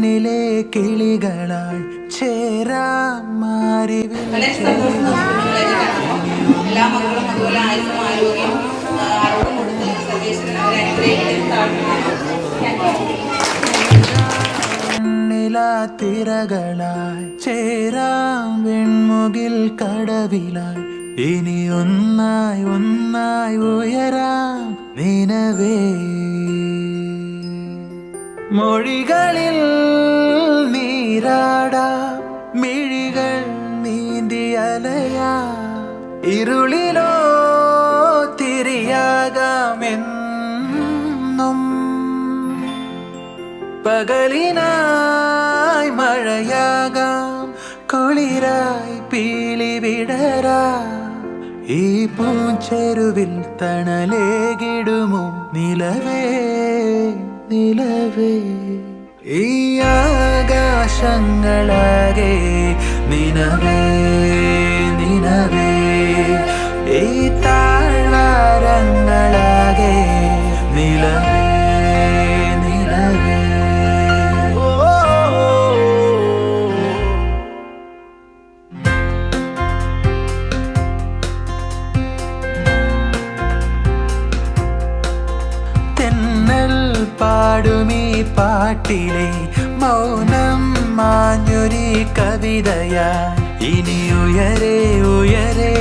വാനിലെ കിളികളാൽ ചേരാ മാറി തിരകളായി ചേരാം വെൺമുകിൽ കടവിലായി ഇനി ഒന്നായി ഒന്നായി ഉയരാം നിനവേ. മൊഴികളിൽ മിഴികൾ നീന്തി അലയാ. ഇരുളിലോ തിരിയാകാമെന്നും. പകലിനായി മഴയാകാം കുളിരായി പീളി വിടരാ. ഈ പൂച്ചെരുവിൽ തണലേകിടുമോ? നിലവേ നിലവേ. ഈ ആകാശങ്ങളാകെ அழகே நினவே நினவே. தாழ்வாரங்களாகே நிலவே நிலவே பாடுமீ பாட்டிலே மௌனம் മാഞ്ഞൊരി കവിതയായി ഇനി ഉയരെ ഉയരെ